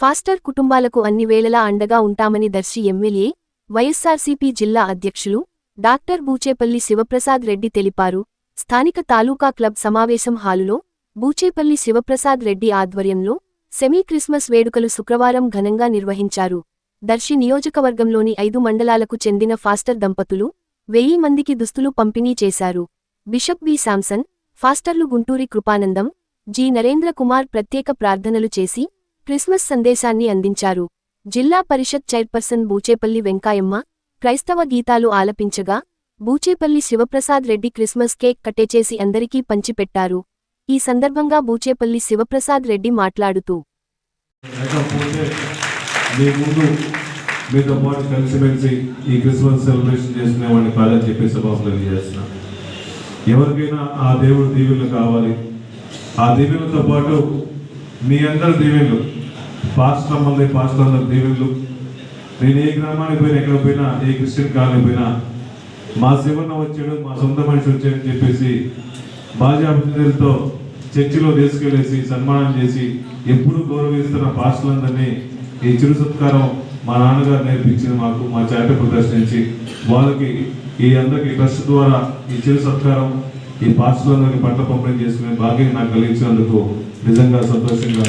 Faster కుటుంబాలకు అన్ని వేళలా అండగా ఉంటామని దర్శి ఎమ్మెల్యే వైఎస్సార్సీపీ జిల్లా అధ్యక్షులు డాక్టర్ బూచేపల్లి శివప్రసాద్ రెడ్డి తెలిపారు. స్థానిక తాలూకా క్లబ్ సమావేశం హాలులో బూచేపల్లి శివప్రసాద్ రెడ్డి ఆధ్వర్యంలో సెమీ క్రిస్మస్ వేడుకలు శుక్రవారం ఘనంగా నిర్వహించారు. దర్శి నియోజకవర్గంలోని ఐదు మండలాలకు చెందిన ఫాస్టర్ దంపతులు వెయ్యి మందికి దుస్తులు పంపిణీ చేశారు. బిషప్ బి శాంసన్ ఫాస్టర్లు గుంటూరి కృపానందం జి నరేంద్ర కుమార్ ప్రత్యేక ప్రార్థనలు చేసి క్రిస్మస్ సందేశాన్ని అందించారు. జిల్లా పరిషత్ చైర్పర్సన్ బూచేపల్లి వెంకాయమ్మ క్రైస్తవ గీతాలు ఆలపించగా బూచేపల్లి శివప్రసాద్ రెడ్డి క్రిస్మస్ కేక్ కట్టేచేసి అందరికీ పంచిపెట్టారు. ఈ సందర్భంగా బూచేపల్లి శివప్రసాద్ రెడ్డి మాట్లాడుతూ మీతో పాటు కలిసిమెలిసి ఈ క్రిస్మస్ సెలబ్రేషన్ చేసుకునే వాడిని కాదని చెప్పి సభాపతి చేస్తున్నా ఎవరికైనా ఆ దేవుడు దీవెనలు కావాలి. ఆ దీవెనలతో పాటు మీ అందరు దీవెన్లు. పాస్టర్ మంది పాస్టర్ అందరు దీవెన్లు. నేను ఏ గ్రామానికి పోయినా ఎక్కడ పోయినా ఏ క్రిస్టియన్ కాలనీ పోయినా మా శివన్న వచ్చాడు మా సొంత మనిషి వచ్చాడని చెప్పేసి బాజాబులతో చర్చిలో తీసుకెళ్ళేసి సన్మానం చేసి ఎప్పుడు గౌరవిస్తున్న పాస్టర్లందరినీ ఈ చిరు సత్కారం మా నాన్నగారు నేర్పించింది మాకు మా చేత ప్రదర్శించి వాళ్ళకి ఈ అందరికి ట్రస్ట్ ద్వారా ఈ చిరు సత్కారం ఈ పాస్టర్లందరికీ పట్ల పంపిణీ చేసుకునే భాగ్యం నాకు కలిగించినందుకు నిజంగా సంతోషంగా